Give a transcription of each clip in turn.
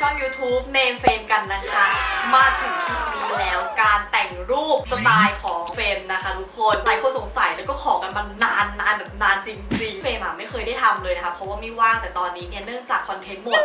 ช่อง YouTube Name f a m e กันนะคะ มาถึงคลิปนี้แล้วการแต่งรูปสไตล์ของเฟรมนะคะทุกคนหลายคนสงสัยแล้วก็ขอกันมานานนานแบบนานจริงๆ เฟรมอะไม่เคยได้ทำเลยนะคะ เพราะว่าไม่ว่างแต่ตอนนี้เนี่ยเนื่องจากคอนเทนต์หมด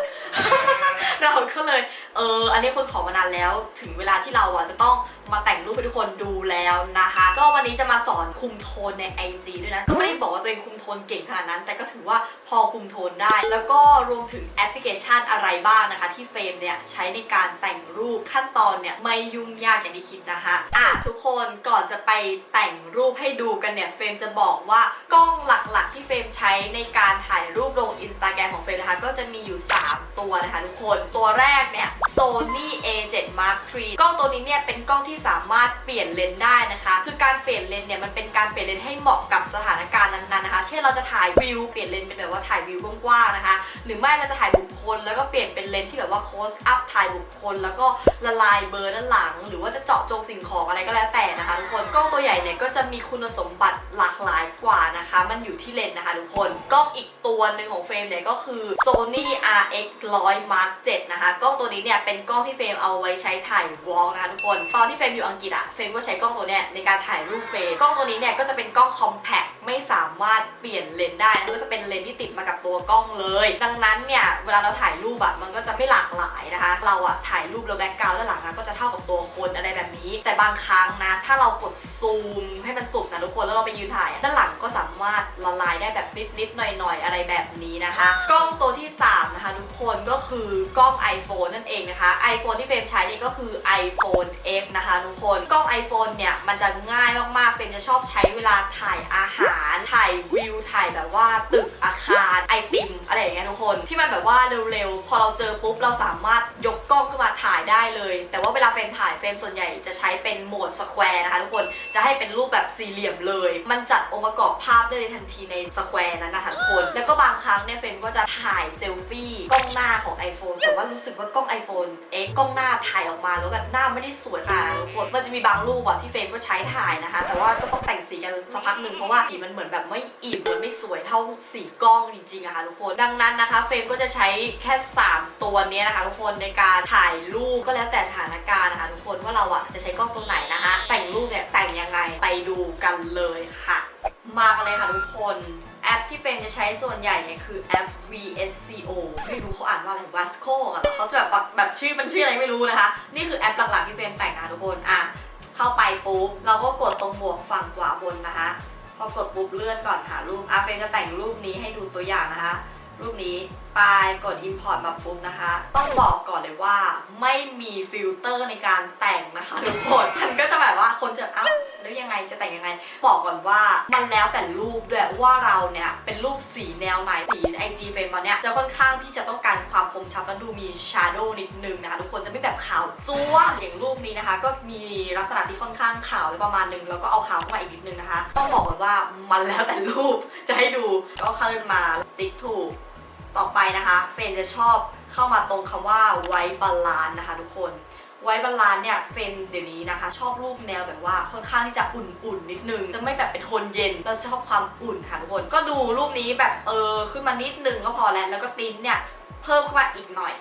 เราก็เลย เอออันนี้คนขอมานานแล้ว ถึงเวลาที่เราอะจะต้องมาแต่งรูปให้ทุกคนดูแล้วนะคะ ก็วันนี้จะมาสอนคุมโทนใน IG ด้วยนะก็ไม่ได้บอกว่าตัวเองคุมโทนเก่งขนาดนั้น แต่ก็ถือว่าพอคุมโทนได้ แล้วก็รวมถึงแอปพลิเคชันอะไรบ้างนะคะ ที่เฟรมเนี่ยใช้ในการแต่งรูปขั้นตอนเนี่ยไม่ยุ่งยากอย่างที่คิดนะคะอะทุกคนก่อนจะไปแต่งรูปให้ดูกันเนี่ยเฟรมจะบอกว่ากล้องหลักๆ ที่เฟรมใช้ในการถ่ายรูปลงอินสตาแกรมของเฟรมนะคะก็จะมีอยู่ 3 ตัวนะคะทุกคนตัวแรกเนี่ย Sony A7 Mark III กล้องตัวนี้เนี่ยเป็นกล้องที่สามารถเปลี่ยนเลนส์ได้นะคะ คือการเปลี่ยนเลนส์เนี่ยมันเป็นการเปลี่ยนเลนส์ให้เหมาะกับสถานการณ์นั้นๆนะคะ เช่นเราจะถ่ายวิวเปลี่ยนเลนส์เป็นแบบว่าถ่ายวิวกว้างๆนะคะ หรือไม่เราจะถ่ายบุคคลแล้วก็เปลี่ยนเป็นเลนส์ที่แบบว่าโคสอัพถ่ายบุคคล แล้วก็ละลายเบอร์ด้านหลัง หรือว่าจะเจาะจงสิ่งของอะไรก็แล้วแต่นะคะทุกคนกล้องตัวใหญ่เนี่ยก็จะมีคุณสมบัติหลากหลายกว่านะคะ มันอยู่ที่เลนส์นะคะทุกคนกล้องอีกตัวหนึ่งของเฟรมเนี่ยก็คือ Sony RX 100 Mark 7นะคะกล้องตัวนี้เนี่ยเป็นกล้องที่เฟรมเอาไว้ใช้ถ่ายวอล์กนะคะทุกคน ตอนที่เฟรมอยู่อังกฤษอะเฟรมก็ใช้กล้องตัวเนี้ยในการถ่ายรูปเฟรม กล้องตัวนี้เนี่ยก็จะเป็นกล้องคอมแพคไม่สา มารถเปลี่ยนเลนส์ได้นะก็จะเป็นเลนส์ที่ติดมากับตัวกล้องเลย ดังนั้นเนี่ยเวลาเราถ่ายรูปอะมันก็จะไม่หลากหลายนะคะ เราอะถ่ายรูปแล้วแบ็กกราวด์ด้านหลังนะก็จะเท่ากับตัวคนอะไรแบบนี้ แต่บางครั้งนะ ถ้าเรากดซูมให้มันสุดนะทุกคนแล้วเราไปยืนถ่ายอะด้านหลังก็สามารถละลายได้แบบนิดๆหน่อยๆอะไรแบบนี้นะคะ กล้องตัวที่สามนะคะทุกคนก็คือกล้อง iPhone นั่นเองนะคะ iPhone ที่เฟรมใช้นี่ก็คือ iPhone X นะคะทุกคนกล้อง iPhone เนี่ยมันจะง่ายมากๆเฟรมจะชอบใช้เวลาถ่ายอาหารถ่ายวิวถ่ายแบบว่าตึกอาคารไอติมอะไรอย่างเงี้ยทุกคน ที่มันแบบว่าเร็วๆ พอเราเจอปุ๊บเราสามารถยกกล้องขึ้นมาถ่ายได้เลย แต่ว่าเวลาเฟรมถ่ายเฟรมส่วนใหญ่จะใช้เป็นโหมดสแควร์นะคะทุกคนจะให้เป็นรูปแบบสี่เหลี่ยมเลย มันจัดองค์ประกอบภาพได้เลยทันทีในสแควร์นั้นนะคะทุกคน แล้วก็บางครั้งเนี่ยเฟรมก็จะถ่ายเซลฟี่กล้องหน้าของ iPhone แต่ว่ารู้สึกว่ากล้อง iPhone X กล้องหน้าถ่ายออกมาแล้วแบบหน้าไม่ได้สวยขนาดนั้นทุกคนมันจะมีบางรูปอะที่เฟรมก็ใช้ถ่ายนะคะ แต่ว่าก็ต้องแต่งสีกันสักพักหนึ่งเพราะว่าสีมันเหมือนแบบไม่อิ่มมันไม่สวยเท่าสีกล้องจริงๆอะค่ะทุกคนดังนั้นนะคะ เฟรมก็จะใช้แค่ 3 ตัวนี้นะคะทุกคนในการถ่ายรูปก็แล้วแต่สถานการณ์นะคะทุกคนว่าเราอะจะใช้กล้องตัวไหนนะคะ แต่งรูปเนี่ยแต่งยังไงไปดูกันเลยค่ะ มากันเลยค่ะทุกคนแอปที่เฟรมจะใช้ส่วนใหญ่เนี่ยคือแอป VSCO ไม่รู้เขาอ่านว่าอะไร Vasco อะเขาจะแบบแบบชื่อมันชื่ออะไรไม่รู้นะคะ นี่คือแอปหลักๆที่เฟรมแต่งนะทุกคนอะเข้าไปปุ๊บเราก็กดตรงบวกฝั่งขวาบนนะคะ พอกดปุ๊บเลื่อนก่อนหารูปอาเฟนจะแต่งรูปนี้ให้ดูตัวอย่างนะคะ รูปนี้ ไปกด Import มาปุ๊บนะคะ ต้องบอกก่อนเลยว่าไม่มีฟิลเตอร์ในการแต่งนะคะทุกคนมันก็จะแบบว่าคนจะเอ้าแล้วยังไงจะแต่งยังไง บอกก่อนว่ามันแล้วแต่รูปด้วยว่าเราเนี่ยเป็นรูปสีแนวไหนสี IG เฟรมตอนเนี้ยจะค่อนข้างที่จะต้องการความคมชัดและดูมี shadow นิดนึงนะคะทุกคนจะไม่แบบขาวจ้วงอย่างรูปนี้นะคะ ก็มีลักษณะที่ค่อนข้างขาวประมาณนึงแล้วก็เอาขาวเข้ามาอีกนิดนึงนะคะ ต้องบอกก่อนว่ามันแล้วแต่รูปจะให้ดูก็เข้ามาติ๊กถูก ต่อไปนะคะเฟนจะชอบเข้ามาตรงคำว่าไวบาลานนะคะทุกคนไวบาลานเนี่ยเฟนเดี๋ยวนี้นะคะ ชอบรูปแนวแบบว่าค่อนข้างที่จะอุ่นๆนิดนึงจะไม่แบบเป็นโทนเย็นเราชอบความอุ่นค่ะทุกคนก็ดูรูปนี้แบบเออขึ้นมานิดนึงก็พอแล้วแล้วก็ติ้นเนี่ยเพิ่มเข้ามาอีกหน่อย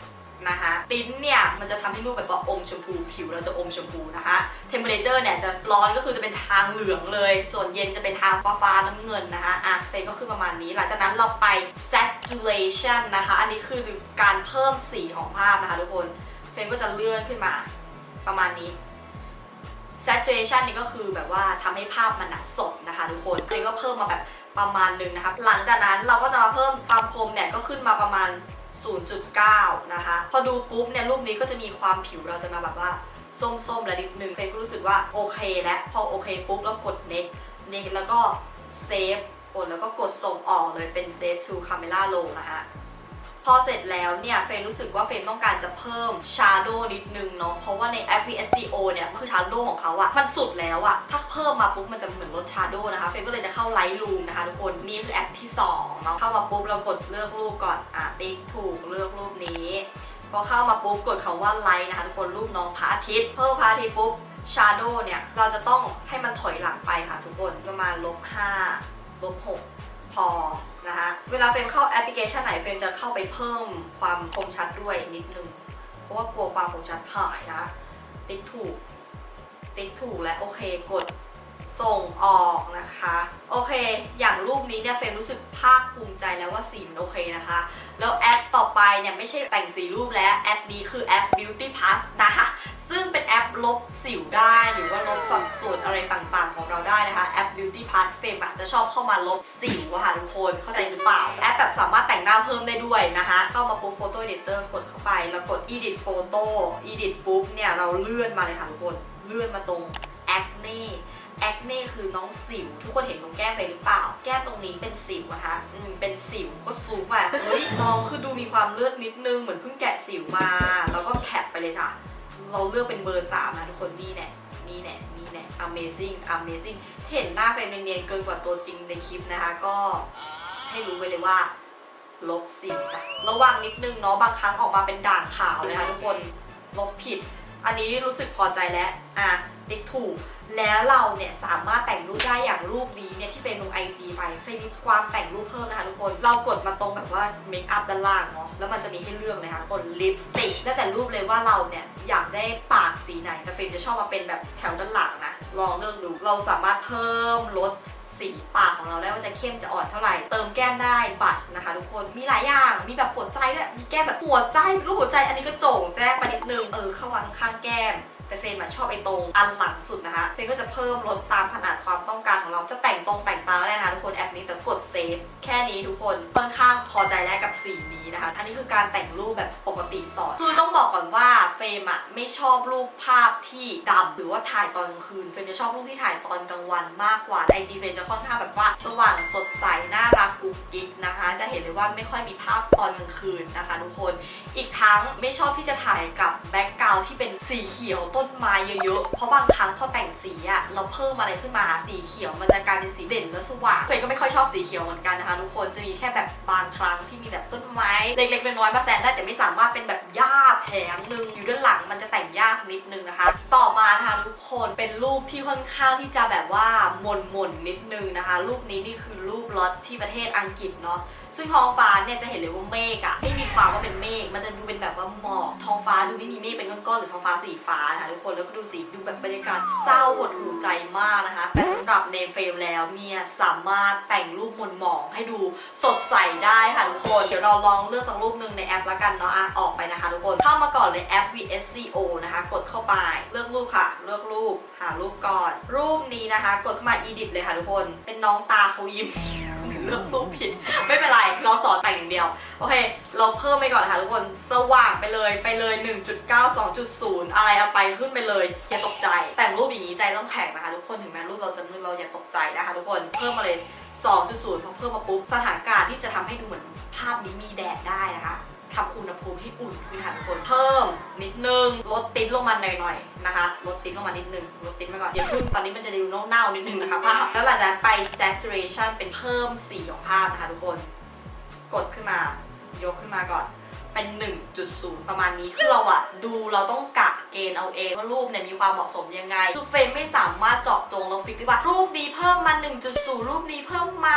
นะคะติ้นเนี่ยมันจะทำให้รูปแบบว่าอมชมพูผิวเราจะอมชมพูนะคะเทมเปอเรเจอร์เนี่ยจะร้อนก็คือจะเป็นทางเหลืองเลย ส่วนเย็นจะเป็นทางฟ้าฟ้าน้ำเงินนะคะอะเฟนก็ขึ้นประมาณนี้ หลังจากนั้นเราไป saturation นะคะ อันนี้คือการเพิ่มสีของภาพนะคะทุกคนเฟรนก็จะเลื่อนขึ้นมาประมาณนี้ saturation นี่ก็คือแบบว่าทำให้ภาพมันสดนะคะทุกคนเฟรนก็เพิ่มมาแบบประมาณนึงนะคะหลังจากนั้นเราก็จะมาเพิ่มความคมเนี่ยก็ขึ้นมาประมาณ 0.9 นะคะ พอดูปุ๊บเนี่ยรูปนี้ก็จะมีความผิวเราจะมาแบบว่าส้มๆ และนิดนึงเฟรนก็รู้สึกว่าโอเคแล้วพอโอเคปุ๊บแล้วกด next next แล้วก็เซฟกดแล้วก็กดส่งออกเลยเป็น save to camera roll นะคะ พอเสร็จแล้วเนี่ยเฟรมรู้สึกว่าเฟรมต้องการจะเพิ่ม shadow นิดนึงเนาะเพราะว่าในแอป VSCO เนี่ยคือ shadow ของเขาอะมันสุดแล้วอะถ้าเพิ่มมาปุ๊บมันจะเหมือนลด shadow นะคะเฟรมก็เลยจะเข้า Lightroom นะคะทุกคนนี่คือแอปที่2เนาะเข้ามาปุ๊บเรากดเลือกรูปก่อนอะติ๊กถูกเลือกรูปนี้พอเข้ามาปุ๊บกดคำว่า light นะคะทุกคนรูปน้องพระอาทิตย์เพิ่มพระอาทิตย์ปุ๊บ shadow เนี่ยเราจะต้องให้มันถอยหลังไปค่ะทุกคนประมาณลบ5ลบ6พ อนะคะเวลาเฟรมเข้าแอปพลิเคชันไหนเฟรมจะเข้าไปเพิ่มความคมชัดด้วยนิดนึง เพราะว่ากลัวความคมชัดหายนะคะติ๊กถูก ติ๊กถูกและโอเคกด ส่งออกนะคะ โอเค อย่างรูปนี้เนี่ยเฟรมรู้สึกภาคภูมิใจแล้วว่าสีมันโอเคนะคะ แล้วแอปต่อไปเนี่ยไม่ใช่แต่งสีรูปแล้วแอปนี้คือแอป Beauty Plus นะคะ ซึ่งเป็นแอปลบสิวได้หรือว่าลบสัดส่วนอะไรต่างๆ ของเราได้นะคะ แอป Beauty Plus เฟรมอะจะชอบเข้ามาลบสิวค่ะทุกคน เข้าใจหรือเปล่า แอปแบบสามารถแต่งหน้าเพิ่มได้ด้วยนะคะ เข้ามาปุ๊บ Photo Editor กดเข้าไป แล้วกด Edit Photo Edit ปุ๊บเนี่ยเราเลื่อนมาเลยค่ะทุกคน เลื่อนมาตรง Acne Acne คือน้องสิว ทุกคนเห็นตรงแก้มไปหรือเปล่า แก้มตรงนี้เป็นสิวนะคะอืมเป็นสิวก็ซูมไปเฮ้ยน้องคือดูมีความเลือดนิดนึงเหมือนเพิ่งแกะสิวมา แล้วก็แท็บไปเลยค่ะ เราเลือกเป็นเบอร์สามนะทุกคนนี่แน่นี่แน่นี่แน่ amazing amazing เห็นหน้าเฟรมเนียนเกินกว่าตัวจริงในคลิปนะคะ ก็ให้รู้ไปเลยว่า ลบสิวจ้ะระวังนิดนึงเนาะบางครั้งออกมาเป็นด่างขาวนะคะทุกคนลบผิด อันนี้รู้สึกพอใจแล้ว อะติ๊กถูก แล้วเราเนี่ยสามารถแต่งรูปได้อย่างรูปนี้เนี่ยที่เฟรมลงไอจีไปเฟรมมีความแต่งรูปเพิ่มนะคะทุกคน เรากดมาตรงแบบว่าเมคอัพด้านล่างเนาะแล้วมันจะมีให้เลือกเลยค่ะทุกคนลิปสติกแล้วแต่รูปเลยว่าเราเนี่ยอยากได้ปากสีไหนแต่เฟรมจะชอบมาเป็นแบบแถวด้านหลังนะลองเลือกดูเราสามารถเพิ่มลดสีปากของเราได้ว่าจะเข้มจะอ่อนเท่าไหร่ เติมแก้มได้บัชนะคะทุกคนมีหลายอย่างมีแบบหัวใจด้วยมีแก้มแบบหัวใจรูปหัวใจอันนี้ก็โจ่งแจ้งมานิดนึงเออข้าวางข้างแก้ม แต่เฟรมอะชอบไอ้ตรงอันหลังสุดนะคะ เฟรมก็จะเพิ่มลดตามขนาดความต้องการของเรา จะแต่งตรงแต่งตาได้นะคะทุกคนแอปนี้แต่กดเซฟแค่นี้ทุกคนค่อนข้างพอใจแล้วกับสีนี้นะคะ อันนี้คือการแต่งรูปแบบปกติสอนคือต้องบอกก่อนว่าเฟรมอะไม่ชอบรูปภาพที่ดำหรือว่าถ่ายตอนกลางคืน เฟรมจะชอบรูปที่ถ่ายตอนกลางวันมากกว่าไอจีเฟรมจะค่อนข้างแบบว่าสว่างสดใสน่ารักกุ๊กกิ๊กนะคะ จะเห็นเลยว่าไม่ค่อยมีภาพตอนกลางคืนนะคะทุกคน อีกทั้งไม่ชอบที่จะถ่ายกับแบ็กกราวที่เป็นสีเขียวต้นไม้เยอะๆ เพราะบางครั้งพอแต่งสีอะเราเพิ่มอะไรขึ้นมาสีเขียวมันจะกลายเป็นสีเด่นและสว่างเฟยก็ไม่ค่อยชอบสีเขียวเหมือนกันนะคะทุกคนจะมีแค่แบบบางครั้งที่มีแบบต้นไม้ เล็กๆน้อยๆมาแซนได้แต่ไม่สามารถเป็นแบบหญ้าแผงหนึ่งอยู่ด้านหลังมันจะแต่งยากนิดนึงนะคะ ต่อมานะคะทุกคนเป็นรูปที่ค่อนข้างที่จะแบบว่าหม่นๆนิดนึงนะคะ รูปนี้นี่คือรูปล็อตที่ประเทศอังกฤษเนาะ ซึ่งท้องฟ้าเนี่ยจะเห็นเลยว่าเมฆอะไม่มีความว่าเป็นเมฆมันจะดูเป็นแบบว่าหมอกท้องฟ้าดูไม่มีเมฆเป็นก้อนๆหรือท้องฟ้าสีฟ้านะคะทุกคนแล้วก็ดูสีดูแบบบรรยากาศเศร้าหดหูใจมากนะคะ แต่สำหรับเนมเฟรมแล้วเนี่ยสามารถแต่งรูปหม่นหมองให้ดูสดใสได้ค่ะทุกคนเดี๋ยวเราลองเลือกสักรูปหนึ่งในแอปละกันเนาะอะออกไปนะคะทุกคนเข้ามาก่อนเลยแอป VSCO นะคะ กดเข้าไปเลือกรูปค่ะ เลือกรูปหารูปก่อน รูปนี้นะคะ กดเข้ามา edit เลยค่ะทุกคน เป็นน้องตาเขายิ้ม เลือกรูปผิด ไม่เป็นไรเราสอนแต่งอย่างเดียว โอเค เราเพิ่มไปก่อนค่ะทุกคนสว่างไปเลยไปเลย 1.9 2.0 อะไรเอาไปขึ้นไปเลย อย่าตกใจ แต่งรูปอย่างนี้ใจต้องแข็งนะคะทุกคนถึงแม้รูปเราจะมืดเราอย่าตกใจนะคะทุกคนเพิ่มมาเลย 2.0พอเพิ่มมาปุ๊บสถานการณ์ที่จะทำให้ดูเหมือนภาพนี้มีแดดได้นะคะ ทำอุณหภูมิให้อุ่นค่ะทุกคนเพิ่มนิดนึงลดติ้นลงมาหน่อยๆนะคะลดติ้นลงมานิดนึงลดติ้นไปก่อนอย่าเพิ่งตอนนี้มันจะดูเน่าๆนิดนึงนะคะภาพแล้วหลังจากนั้นไป saturation เป็นเพิ่มสีของภาพนะคะทุกคน กดขึ้นมายกขึ้นมาก่อนเป็น 1.0 ประมาณนี้คือเราอะดูเราต้องกะเกณฑ์เอาเองว่ารูปเนี่ยมีความเหมาะสมยังไงคือเฟรมไม่สามารถเจาะจงเราฟิกได้ว่ารูปนี้เพิ่มมา 1.0 รูปนี้เพิ่มมา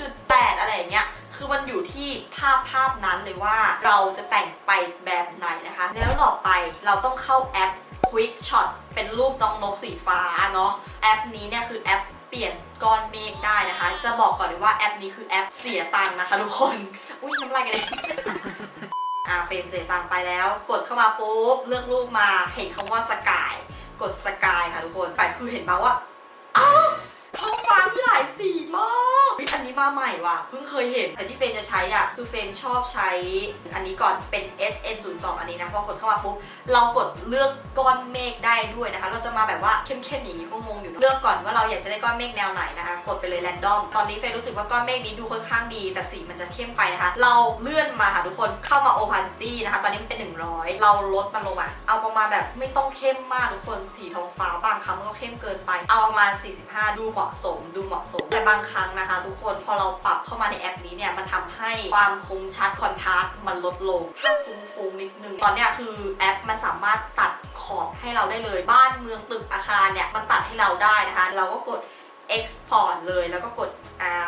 0.8 อะไรอย่างเงี้ย คือมันอยู่ที่ภาพภาพนั้นเลยว่าเราจะแต่งไปแบบไหนนะคะ แล้วต่อไปเราต้องเข้าแอป Quick Shot เป็นรูปน้องนกสีฟ้าเนาะแอปนี้เนี่ยคือแอปเปลี่ยนก้อนเมฆได้นะคะ จะบอกก่อนเลยว่าแอปนี้คือแอปเสียตังค์นะคะทุกคน อุ้ยน้ำลายกันเลยอ่าเฟรมเสียตังค์ไปแล้ว กดเข้ามาปุ๊บเลือกรูปมาเห็นคำว่าสกาย กดสกายค่ะทุกคน ไปคือเห็นมาว่าอ้าวท้องฟ้ามีหลายสีมากเฮ้ยอั นี้มาใหม่ว่ะเพิ่งเคยเห็น แต่ที่เฟรมจะใช้อะคือเฟรมชอบใช้อันนี้ก่อนเป็น SN02 อันนี้นะพอกดเข้ามาปุ๊บเรากดเลือกก้อนเมฆได้ด้วยนะคะ เราจะมาแบบว่าเข้มๆอย่างนี้ก็งงอยู่เลือกก่อนว่าเราอยากจะได้ก้อนเมฆแนวไหนนะคะ กดไปเลยแรนดอมตอนนี้เฟรมรู้สึกว่าก้อนเมฆนี้ดูค่อนข้างดี แต่สีมันจะเข้มไปนะคะ เราเลื่อนมาค่ะทุกคนเข้ามา opacity นะคะ ตอนนี้มันเป็น 100 เราลดมันลงมาเอาประมาณแบบไม่ต้องเข้มมากทุกคนสีทองฟ้าบางครั้งมันก็เข้มเกินไป เอาประมาณ 45 ดูเหมาะสม ดูเหมาะสมแต่บางครั้งนะคะ ทุกคนพอเราปรับเข้ามาในแอปนี้เนี่ยมันทำให้ความคมชัดคอนทราสต์มันลดลงถ้าฟุ้งๆนิดนึงตอนเนี้ยคือแอปมันสามารถตัดขอบให้เราได้เลยบ้านเมืองตึกอาคารเนี่ยมันตัดให้เราได้นะคะ เราก็กด export เลยแล้วก็กด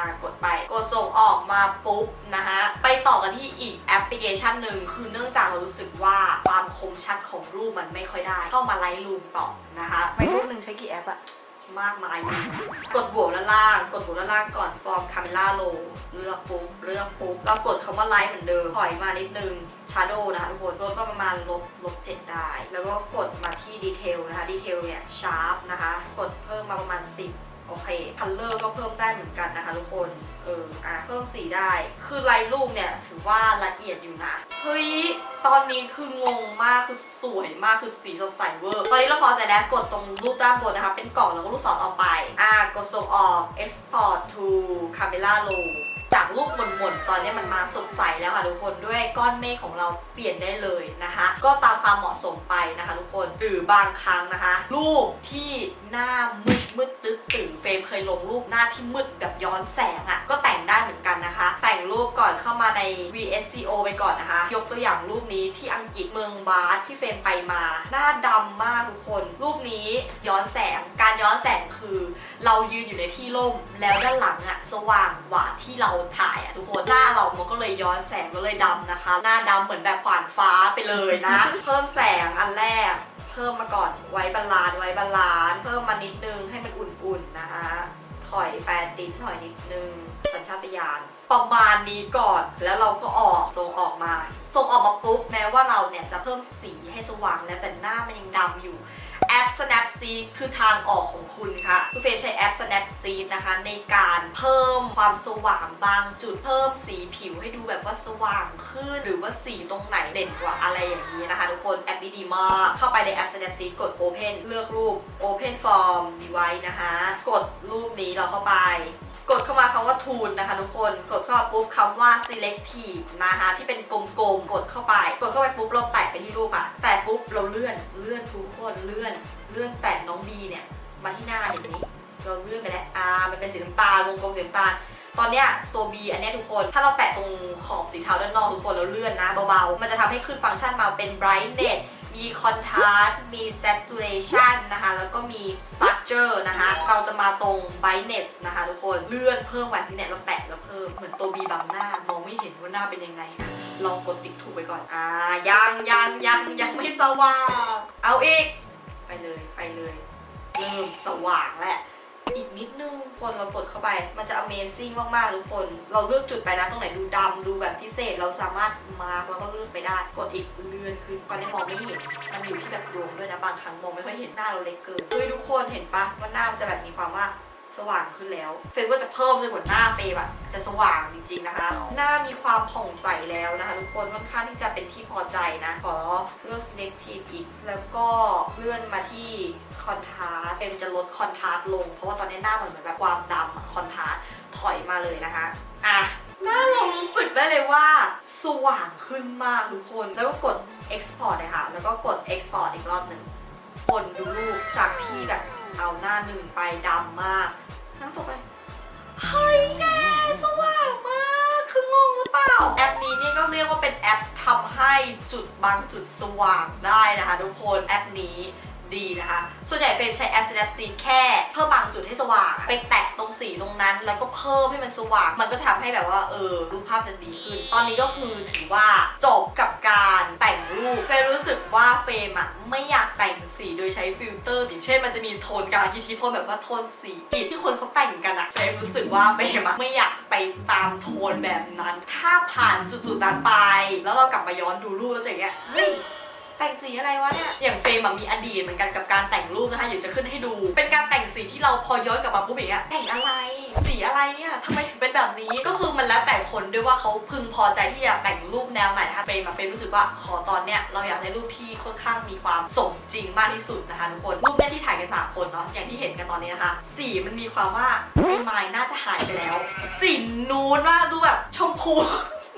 R กดไป กดส่งออกมาปุ๊บนะคะไปต่อกันที่อีกแอปพลิลิเคชันหนึ่งคือเนื่องจากเรารู้สึกว่าความคมชัดของรูปมันไม่ค่อยได้ เข้ามาไลท์รูมต่อนะคะ ไม่รูปหนึ่งใช้กี่แอปอะ มากมาย กดบวกด้านล่าง กดบวกด้านล่างก่อนฟอร์มคาเมล่าโลเลือกปุ๊บเลือกปุ๊บเรากดคำว่าไลท์เหมือนเดิมถอยมานิดนึงชาร์โดนะคะทุกคนลดมาประมาณลบลบเจ็ดได้ แล้วก็กดมาที่ดีเทลนะคะดีเทลเนี่ยชาร์ปนะคะ กดเพิ่มมาประมาณ 10 โอเคคัลเลอร์ก็เพิ่มได้เหมือนกันนะคะทุกคน เออ อะ เพิ่มสีได้ คือลท์รูปเนี่ย ถือว่าละเอียดอยู่นะ เฮ้ย ตอนนี้คืองงมาก คือสวยมาก คือสีสดใสเวอร์ ตอนนี้เราพอใจแล้ว กดตรงรูปด้านบนนะคะ เป็นกล่องแล้วก็ลูกศรออกไป อะ กดส่งออก export to camera roll จากรูปหม่นๆ ตอนนี้มันมาสดใสแล้วค่ะทุกคนด้วยก้อนเมฆของเราเปลี่ยนได้เลยนะคะ ก็ตามความเหมาะสมไปนะคะทุกคน หรือบางครั้งนะคะ รูปที่ หน้ามืดมืดตึ๊ดตึงเฟรมเคยลงรูปหน้าที่มืดแบบย้อนแสงอะ่ะ ก็แต่งได้เหมือนกันนะคะ แต่งรูปก่อนเข้ามาใน VSCO ไปก่อนนะคะ ยกตัวอย่างรูปนี้ที่อังกฤษเมืองบาสที่เฟรมไปมา หน้าดำมากทุกคน รูปนี้ย้อนแสง การย้อนแสงคือ เรายืนอยู่ในที่ร่ม แล้วด้านหลังอะสว่างกว่าที่เราถ่ายอะทุกคนหน้าเรามันก็เลยย้อนแสงก็เลยดำนะคะ หน้าดำเหมือนแบบขวานฟ้าไปเลยนะ เพิ่มแสงอันแรก เพิ่มมาก่อนไว้บาลานซ์ไว้บาลานซ์เพิ่มมานิดนึงให้มันอุ่นๆนะคะถอยแปดติ้นถอยนิดนึง สัญชาตญาณประมาณนี้ก่อนแล้วเราก็ออกทรงออกมาทรงออกมาปุ๊บแม้ว่าเราเนี่ยจะเพิ่มสีให้สว่างแล้วแต่หน้ามันยังดำอยู่ แอป Snapseed คือทางออกของคุณค่ะคือเฟรมใช้แอป Snapseed นะคะ ในการเพิ่มความสว่างบางจุดเพิ่มสีผิวให้ดูแบบว่าสว่างขึ้น หรือว่าสีตรงไหนเด่นกว่าอะไรอย่างนี้นะคะ ทุกคนแอปนี้ดีมาก เข้าไปในแอป Snapseed กด Open เลือกรูป Open Form device นะคะ กดรูปนี้เราเข้าไป กดเข้ามาคำว่า tool นะคะทุกคน กดเข้ามาปุ๊บคำว่า selective นะคะที่เป็นกลมๆ กดเข้าไป กดเข้าไปปุ๊บเราแตะไปที่รูปอะแตะปุ๊บเราเลื่อนเลื่อนทุกคนเลื่อนเลื่อนแตะน้องบีเนี่ยมาที่หน้าอย่างนี้ เราเลื่อนไปแล้วอ่ามันเป็นสีน้ำตาลวงกลมสีน้ำตาลตอนเนี้ยตัว B อันเนี้ยทุกคน ถ้าเราแตะตรงขอบสีเทาด้านนอกทุกคนแล้วเลื่อนนะเบาๆ มันจะทำให้ขึ้นฟังก์ชันมาเป็น brightness มีคอนทราสต์มี saturation นะคะ แล้วก็มี structure นะคะ เราจะมาตรง brightness นะคะทุกคน เลื่อนเพิ่มไว้ที่เนี่ยเราแตะแล้วเพิ่ม เหมือนตัวบีบังหน้า มองไม่เห็นว่าหน้าเป็นยังไงนะ ลองกดติ๊กถูกไปก่อน อ่า ยังยังยังยังไม่สว่าง เอาอีก ไปเลยไปเลย เริ่มสว่างแล้ว อีกนิดนึงคนเรากดเข้าไป มันจะ Amazing มากๆทุกคน เราเลือกจุดไปนะตรงไหนดูดำดูแบบพิเศษเราสามารถมาร์กแล้วก็เลือกไปได้ กดอีกเลื่อนขึ้นตอนนี้มองไม่เห็น มันอยู่ที่แบบดวงด้วยนะบางครั้งมองไม่ค่อยเห็นหน้าเราเล็กเกินเฮ้ยทุกคนเห็นปะว่าหน้ามันจะแบบมีความว่า สว่างขึ้นแล้ว เฟรมก็จะเพิ่มจนกว่าหน้าเฟรมอะจะสว่างจริงๆนะคะ หน้ามีความผ่องใสแล้วนะคะทุกคนค่อนข้างที่จะเป็นที่พอใจนะ ขอเลือก selective อีก แล้วก็เลื่อนมาที่คอนทราสเฟรมจะลดคอนทราสลง เพราะว่าตอนนี้หน้ามันเหมือนแบบความดำอะคอนทราสถอยมาเลยนะคะอะหน้าเรารู้สึกได้เลยว่า สว่างขึ้นมากทุกคน แล้วก็กด export เลยค่ะ แล้วก็กด export อีกรอบหนึ่งบนดูรูปจากที่แบบเอาหน้าหนึ่งไปดำมาก เป็นแอปทำให้จุดบางจุดสว่างได้นะคะทุกคนแอปนี้ ดีนะคะ ส่วนใหญ่เฟรมใช้แอป Snapseed แค่เพิ่มบางจุดให้สว่าง ไปแตะตรงสีตรงนั้น แล้วก็เพิ่มให้มันสว่าง มันก็ทำให้แบบว่าเออรูปภาพจะดีขึ้น ตอนนี้ก็คือถือว่าจบกับการแต่งรูปเฟรมรู้สึกว่าเฟรมอะไม่อยากแต่งสีโดยใช้ฟิลเตอร์อย่างเช่นมันจะมีโทนกลางที่ที่โทนแบบว่าโทนสีอิฐที่คนเขาแต่งกันอะเฟรมรู้สึกว่าเฟรมอะไม่อยากไปตามโทนแบบนั้น ถ้าผ่านจุดๆนั้นไป แล้วเรากลับมาย้อนดูรูปแล้วจะอย่างเงี้ยเฮ้ย แต่งสีอะไรวะเนี่ย อย่างเฟรมอะมีอดีตเหมือนกันกับการแต่งรูปนะคะอยากจะขึ้นให้ดู เป็นการแต่งสีที่เราพอย้อนกลับมาปุ๊บอย่างเงี้ยแต่งอะไร สีอะไรเนี่ยทำไมถึงเป็นแบบนี้ ก็คือมันแล้วแต่คนด้วยว่าเขาพึงพอใจที่จะแต่งรูปแนวไหนนะคะเฟรมอะเฟรมรู้สึกว่าขอตอนเนี้ยเราอยากได้รูปที่ค่อนข้างมีความสมจริงมากที่สุดนะคะทุกคน รูปแรกที่ถ่ายกันสามคนเนาะอย่างที่เห็นกันตอนนี้นะคะ สีมันมีความว่าไอ้ไม้น่าจะหายไปแล้ว สีนูนมากดูแบบชมพู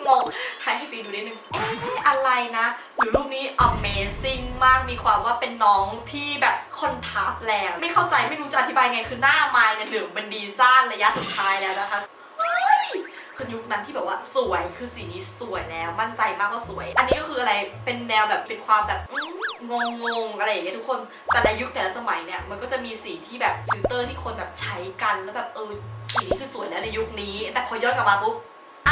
งงถ่ายให้ฟีดูนิดนึง เอ๊ะอะไรนะหรือรูปนี้ Amazing มากมีความว่าเป็นน้องที่แบบคอนทราสต์แรงไม่เข้าใจไม่รู้จะอธิบายไงคือหน้าไม้เนี่ยเหลืองเป็นดีซ่านระยะสุดท้ายแล้วนะคะเฮ้ยคือยุคนั้นที่แบบว่าสวยคือสีนี้สวยแล้วมั่นใจมากว่าสวย อันนี้ก็คืออะไรเป็นแนวแบบเป็นความแบบงงงๆอะไรอย่างเงี้ยทุกคนแต่ในยุคแต่ละสมัยเนี่ยมันก็จะมีสีที่แบบฟิลเตอร์ที่คนแบบใช้กันแล้วแบบเออสีนี้คือสวยแล้วในยุคนี้ แต่พอย้อนกลับมาปุ๊บ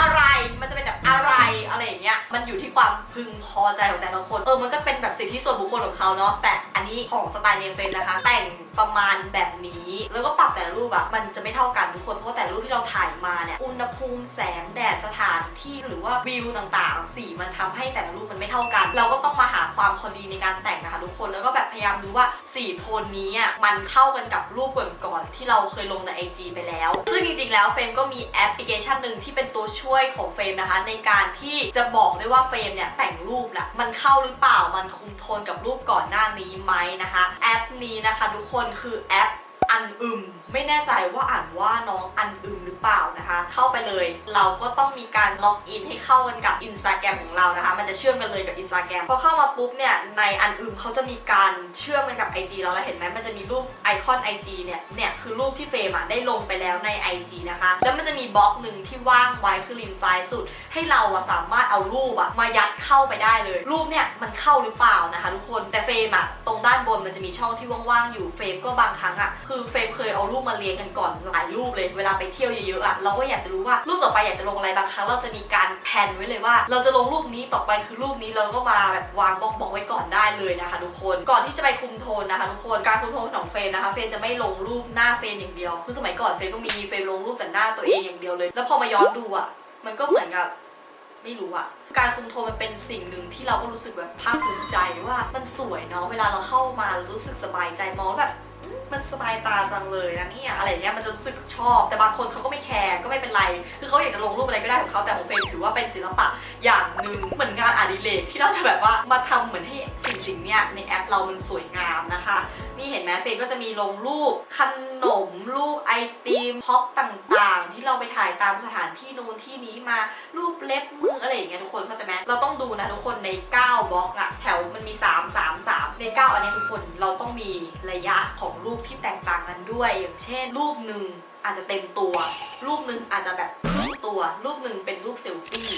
อะไร มันจะเป็นแบบอะไรอะไรอย่างเงี้ย มันอยู่ที่ความพึงพอใจของแต่ละคน เออ มันก็เป็นแบบสิทธิส่วนบุคคลของเขาเนาะ แต่อันนี้ของสไตล์เนมเฟรมนะคะ แต่ง ประมาณแบบนี้ แล้วก็ปรับแต่ละรูปอะมันจะไม่เท่ากันทุกคน เพราะแต่ละรูปที่เราถ่ายมาเนี่ย อุณหภูมิแสงแดดสถานที่หรือว่าวิวต่างๆ สีมันทำให้แต่ละรูปมันไม่เท่ากัน เราก็ต้องมาหาความพอดีในการแต่งนะคะทุกคน แล้วก็แบบพยายามดูว่าสีโทนนี้อะมันเข้ากันกับรูปก่อนๆที่เราเคยลงใน IG ไปแล้ว ซึ่งจริงๆ แล้วเฟรมก็มีแอปพลิเคชันหนึ่งที่เป็นตัวช่วยของเฟรมนะคะ ในการที่จะบอกได้ว่าเฟรมเนี่ยแต่งรูปนะมันเข้าหรือเปล่ามันคุมโทนกับรูปก่อนหน้านี้ไหมนะคะ แอปนี้นะคะ ทุกคนคือแอปอันอึม ไม่แน่ใจว่าอ่านว่าน้องอันอึมหรือเปล่านะคะ เข้าไปเลย เราก็ต้องมีการล็อกอินให้เข้ากันกับ Instagram ของเรานะคะ มันจะเชื่อมกันเลยกับ Instagram พอเข้ามาปุ๊บเนี่ยในอันอึมเขาจะมีการเชื่อมกันกับ IG เราแล้วเห็นไหมมันจะมีรูปไอคอน IG เนี่ยเนี่ยคือรูปที่เฟรมอะได้ลงไปแล้วใน IG นะคะ แล้วมันจะมีบล็อกหนึ่งที่ว่างไว้คือริมซ้ายสุด ให้เราอะสามารถเอารูปอะมายัดเข้าไปได้เลย รูปเนี่ยมันเข้าหรือเปล่านะคะทุกคนแต่เฟรมอะตรงด้านบนมันจะมีช่องที่ว่างๆอยู่เฟรมก็บางครั้งอะคือเฟรมเคยเอารูปมาเรียงกันก่อนหลายรูปเลยเวลาไปเที่ยวเยอะๆอะเราก็อยากจะรู้ว่ารูปต่อไปอยากจะลงอะไรบางครั้งเราจะมีการแผนไว้เลยว่า เราจะลงรูปนี้ต่อไปคือรูปนี้เราก็มาแบบวางบล็อกๆไว้ก่อนได้เลยนะคะทุกคนก่อนที่จะไปคุมโทนนะคะทุกคนการคุมโทนของเฟรมนะคะ เฟรมจะไม่ลงรูปหน้าเฟรมอย่างเดียว คือสมัยก่อนเฟรมก็มีเฟรมลงรูปแต่หน้าตัวเองอย่างเดียวเลย แล้วพอมาย้อนดูอะมันก็เหมือนกับไม่รู้อะการคุมโทนมันเป็นสิ่งหนึ่งที่เราก็รู้สึกแบบภาคภูมิใจว่ามันสวยเนาะเวลาเราเข้ามารู้สึกสบายใจมองแบบ มันสบายตาจังเลยนะเนี่ยอะไรเงี้ยมันจะรู้สึกชอบ แต่บางคนเขาก็ไม่แคร์ก็ไม่เป็นไร คือเขาอยากจะลงรูปอะไรก็ได้ของเขาแต่ของเฟรมถือว่าเป็นศิลปะอย่างหนึ่งเหมือนงานอดิเรกที่เราจะแบบว่ามาทำเหมือนให้สิ่งสิ่งเนี้ยในแอปเรามันสวยงามนะคะ นี่เห็นไหมเฟรมก็จะมีลงรูปขนมรูปไอติมพ็อปต่างๆ ตามสถานที่นู้นที่นี้มารูปเล็บมืออะไรอย่างเงี้ยทุกคนเข้าใจไหมเราต้องดูนะทุกคนใน 9บล็อกอะแถวมันมี 3 3 3 ใน 9 อันนี้ทุกคนเราต้องมีระยะของรูปที่แตกต่างกันด้วย อย่างเช่น รูปหนึ่งอาจจะเต็มตัว รูปหนึ่งอาจจะแบบครึ่งตัว รูปหนึ่งเป็นรูปเซลฟี่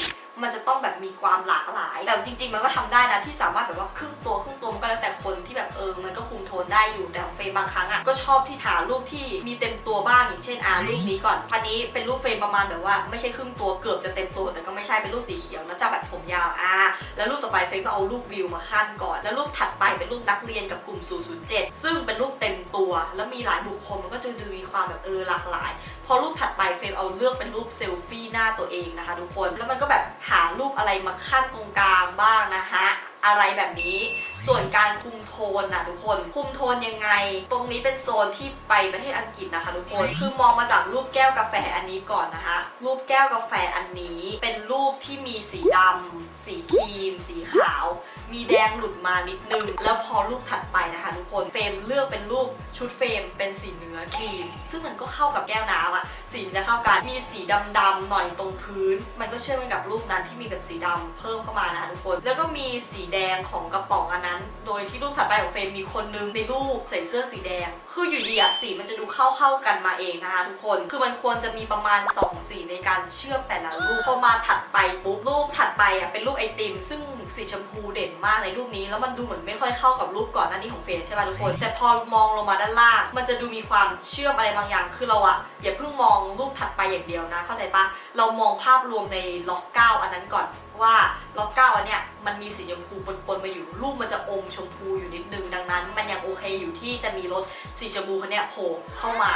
มันจะต้องแบบมีความหลากหลาย แต่จริง ๆ มันก็ทำได้นะที่สามารถแบบว่าครึ่งตัวครึ่งตัวมันก็แล้วแต่คนที่แบบเออมันก็คุมโทนได้อยู่แต่ของเฟรมบางครั้งอะก็ชอบที่หารูปที่มีเต็มตัวบ้างอย่างเช่นอ่ารูปนี้ก่อนอันนี้เป็นรูปเฟรมประมาณแบบว่าไม่ใช่ครึ่งตัวเกือบจะเต็มตัว แต่ก็ไม่ใช่เป็นรูปสีเขียวนะจะแบบผมยาวอ่าแล้วรูปต่อไปเฟรมก็เอารูปวิวมาขั้นก่อน แล้วรูปถัดไปเป็นรูปนักเรียนกับกลุ่ม 007 ซึ่งเป็นรูปเต็มตัว แล้วมีหลายบุคคลมันก็จะดูมีความแบบเออหลากหลาย พอรูปถัดไปเฟรมเอาเลือกเป็นรูปเซลฟี่หน้าตัวเองนะคะทุกคนแล้วมันก็แบบหารูปอะไรมาขั้นตรงกลางบ้างนะฮะ อะไรแบบนี้ ส่วนการคุมโทนนะทุกคน คุมโทนยังไง ตรงนี้เป็นโซนที่ไปประเทศอังกฤษนะคะทุกคน คือมองมาจากรูปแก้วกาแฟอันนี้ก่อนนะคะ รูปแก้วกาแฟอันนี้ เป็นรูปที่มีสีดำสีครีม สีขาว มีแดงหลุดมานิดนึง แล้วพอรูปถัดไปนะคะทุกคน เฟรมเลือกเป็นรูปชุดเฟรมเป็นสีเนื้อครีม ซึ่งมันก็เข้ากับแก้วน้ำอะสีมันจะเข้ากัน มีสีดำๆหน่อยตรงพื้น มันก็เชื่อมกันกับรูปนั้นที่มีแบบสีดำเพิ่มเข้ามานะคะทุกคน แล้วก็มีสีแดงของกระป๋องอันนั้น โดยที่รูปถัดไปของเฟรมมีคนนึงในรูปใส่เสื้อสีแดง คืออยู่ดีอะสีมันจะดูเข้าๆกันมาเองนะคะทุกคน คือมันควรจะมีประมาณ 2 สีในการเชื่อมแต่ละรูป พอมาถัดไปปุ๊บรูปถัดไปอะเป็นรูปไอติม ซึ่งสีชมพูเด่นมากในรูปนี้ แล้วมันดูเหมือนไม่ค่อยเข้ากับรูปก่อนหน้านี้ของเฟรมใช่ไหมทุกคน แต่พอมองลงมาด้านล่าง มันจะดูมีความเชื่อมอะไรบางอย่าง คือเราอะอย่าเพิ่งมองรูปถัดไปอย่างเดียวนะ เข้าใจปะเรามองภาพรวมในล็อกเก้าอันนั้นก่อน ว่าล็อกเก้าอันเนี้ยมันมีสีชมพูปนๆมาอยู่รูปมันจะอมชมพูอยู่นิดนึงดังนั้น มันยังโอเคอยู่ที่จะมีรถสีชมพูคันเนี้ยโผล่เข้ามา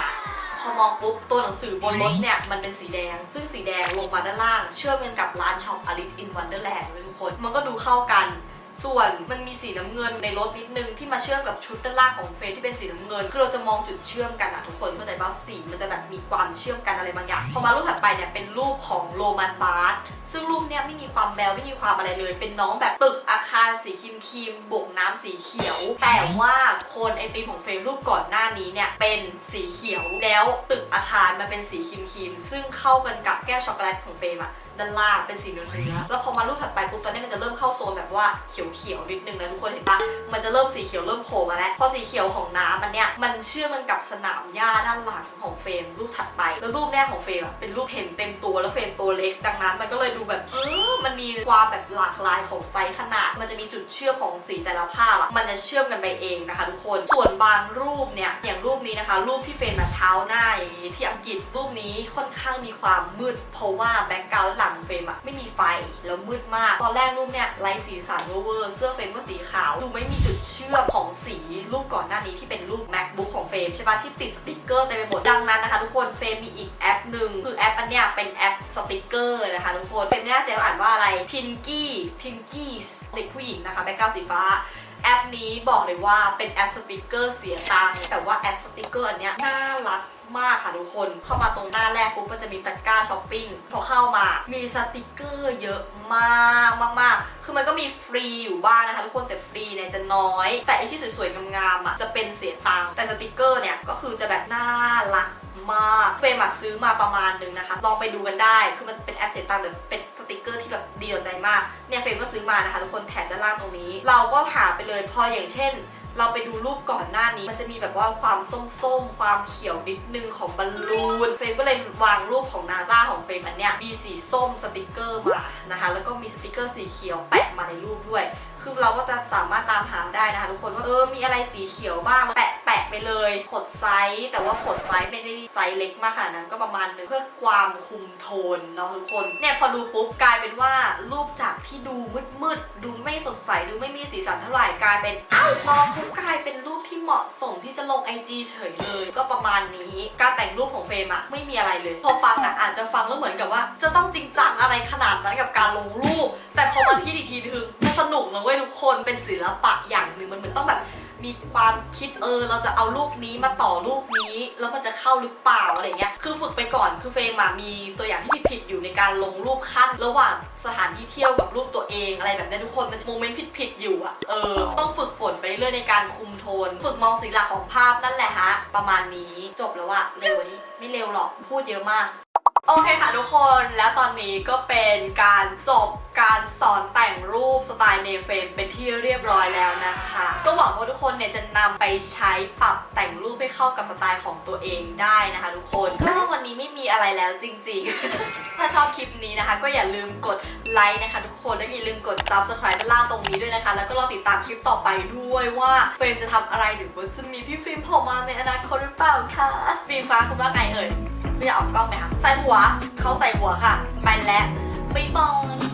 พอมองปุ๊บตัวหนังสือบนรถเนี่ยมันเป็นสีแดง ซึ่งสีแดงลงมาด้านล่าง เชื่อมกันกับร้านช็อป Alice in Wonderland เลยทุกคน มันก็ดูเข้ากัน ส่วนมันมีสีน้ำเงินในรถนิดนึงที่มาเชื่อมกับชุดด้านล่างของเฟยที่เป็นสีน้ำเงิน คือเราจะมองจุดเชื่อมกันอะทุกคนเข้าใจป่ะสีมันจะแบบมีความเชื่อมกันอะไรบางอย่างพอมารูปถัดไปเนี่ยเป็นรูปของโรมันบาร์สซึ่งรูปเนี่ยไม่มีความแบวไม่มีความอะไรเลย เป็นน้องแบบตึกอาคารสีครีมครีมบวกน้ำสีเขียว แต่ว่าคนไอติมของเฟรมรูปก่อนหน้านี้เนี่ยเป็นสีเขียวแล้วตึกอาคารมันเป็นสีครีมครีมซึ่งเข้ากันกับแก้วช็อกโกแลตของเฟรมอะ ด้านล่างเป็นสีเนื้อเนื้อแล้วพอมารูปถัดไปปุ๊บตอนนี้มันจะเริ่มเข้าโซนแบบว่าเขียวเขียวๆนิดนึงนะทุกคนเห็นปะมันจะเริ่มสีเขียวเริ่มโผล่มาแล้วพอสีเขียวของน้ำมันเนี่ยมันเชื่อมมันกับสนามหญ้าด้านหลังของเฟรมรูปถัดไป แล้วรูปแรกของเฟรมเป็นรูปเห็นเต็มตัวแล้วเฟรมตัวเล็ก ดังนั้นมันก็เลยดูแบบเออมันมีคความแบบหลากหลายของไซส์ขนาด มันจะมีจุดเชื่อมของสีแต่ละภาพอะมันจะเชื่อมกันไปเองนะคะ ทุกคนส่วนบางรูปเนี่ยอย่างรูปนี้นะคะ รูปที่เฟรมมาเท้าหน้าอย่างนี้ที่อังกฤษรูปนี้ค่อนข้างมีความมืดเพราะว่าแบ็กกราวด์หลังเฟรมอะไม่มีไฟแล้วมืดมาก ตอนแรกรูปเนี่ยไร้สีสันเวอร์เสื้อเฟรมก็สีขาว ดูไม่มีจุดเชื่อมของสีรูปก่อนหน้านี้ที่เป็นรูป macbook ของเฟรมใช่ปะที่ติดสติกเกอร์เต็มไปหมดดังนั้นนะคะทุกคนเฟรมมีอีกแอปหนึ่งคือแอปอันเนี้ยเป็นแอปสติกเกอร์นะคะทุกคนเฟรมไม่แน่ใจว่าอ่านว่าอะไรทินกี้ทินกี้เด็กผู้หญิงนะคะแบ็กกราวสีฟ้าแอปนี้บอกเลยว่าเป็นแอปสติกเกอร์เสียตังค์แต่ว่าแอปสติกเกอร์อันเนี้ยน่ารัก มากค่ะทุกคน เข้ามาตรงหน้าแรกปุ๊บมันจะมีตะกร้าช้อปปิ้งพอเข้ามามีสติกเกอร์เยอะมากมากมากคือมันก็มีฟรีอยู่บ้างนะคะทุกคนแต่ฟรีเนี่ยจะน้อย แต่ไอที่สวยๆงามๆอะจะเป็นเสียตังค์แต่สติกเกอร์เนี่ยก็คือจะแบบน่ารักมากเฟรมอะซื้อมาประมาณนึงนะคะ ลองไปดูกันได้ คือมันเป็นแอปเสียตังค์แต่เป็นสติกเกอร์ที่แบบดีต่อใจมาก เนี่ยเฟรมก็ซื้อมานะคะทุกคนแถบด้านล่างตรงนี้ เราก็หาไปเลยพออย่างเช่น เราไปดูรูปก่อนหน้านี้ มันจะมีแบบว่าความส้มๆ ความเขียวนิดนึงของบอลลูน เฟรมก็เลยวางรูปของนาซาของเฟรมอันเนี้ยมีสีส้มสติกเกอร์มานะคะ แล้วก็มีสติกเกอร์สีเขียวแปะมาในรูปด้วย คือเราก็จะสามารถตามหาได้นะคะทุกคนว่าเออมีอะไรสีเขียวบ้างแปะแปะไปเลยกดไซส์แต่ว่ากดไซส์ไม่ได้ไซส์เล็กมากขนาดนั้นก็ประมาณนึงเพื่อความคุมโทนเนาะทุกคนเนี่ยพอดูปุ๊บกลายเป็นว่ารูปจากที่ดูมืดมืดๆดูไม่สดใสดูไม่มีสีสันเท่าไหร่กลายเป็นอ้าวมองเขากลายเป็นรูปที่เหมาะสมที่จะลง IG เฉยเลย ก็ประมาณนี้การแต่งรูปของเฟรมอะไม่มีอะไรเลย พอฟังอะอาจจะฟังแล้วเหมือนกับว่า จะต้องจริงจังอะไรขนาดนั้นกับการลงรูป แต่พอมาคิดอีกทีนึง สนุกนะเว้ยทุกคนเป็นศิลปะอย่างหนึ่งมันเหมือนต้องแบบมีความคิดเออ เราจะเอารูปนี้มาต่อรูปนี้ แล้วมันจะเข้าหรือเปล่าอะไรเงี้ยคือฝึกไปก่อนคือเฟรมอะมีตัวอย่างที่ผิดๆอยู่ในการลงรูปขั้นระหว่างสถานที่เที่ยวกับรูปตัวเองอะไรแบบนี้ทุกคนมันจะโมเมนต์ผิดๆอยู่อะเออต้องฝึกฝนไปเรื่อยในการคุมโทน ฝึกมองสีหลักของภาพนั่นแหละฮะ ประมาณนี้จบแล้วอะเร็วกว่านี้ไม่เร็วหรอกพูดเยอะมากโอเคค่ะทุกคน แล้วตอนนี้ก็เป็นการจบ การสอนแต่งรูปสไตล์เนเฟรมเป็นที่เรียบร้อยแล้วนะคะ ก็หวังว่าทุกคนเนี่ยจะนำไปใช้ปรับแต่งรูปให้เข้ากับสไตล์ของตัวเองได้นะคะทุกคนก็วันนี้ไม่มีอะไรแล้วจริง ๆ ถ้าชอบคลิปนี้นะคะ ก็อย่าลืมกดไลค์นะคะทุกคนและอย่าลืมกด subscribe ด้านล่างตรงนี้ด้วยนะคะ แล้วก็รอติดตามคลิปต่อไปด้วยว่าเฟรมจะทำอะไรหรือว่าจะมีพี่ฟิล์มโผล่มาในอนาคตหรือเปล่าคะฟิล์มฟ้าคุณว่าไงเอ่ยไม่อยากออกกล้องไหมคะใส่หัวเขาใส่หัวค่ะ ไปแล้วบ๊ายบาย